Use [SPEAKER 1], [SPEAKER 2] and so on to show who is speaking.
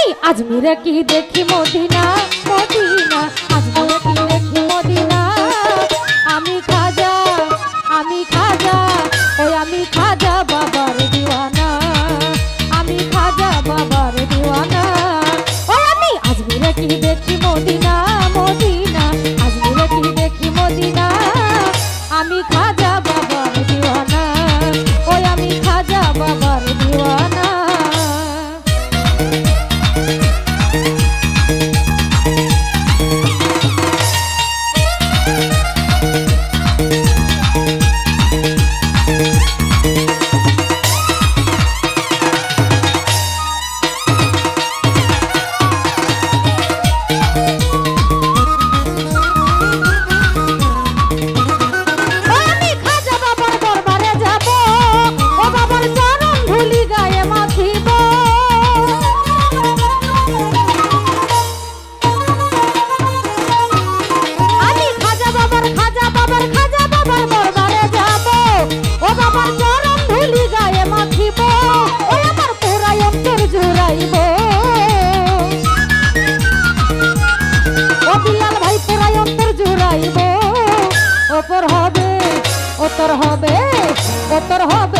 [SPEAKER 1] আজ আজমিরা কি দেখি মদিনা মদিনা। তোর হবে ও তোর হবে।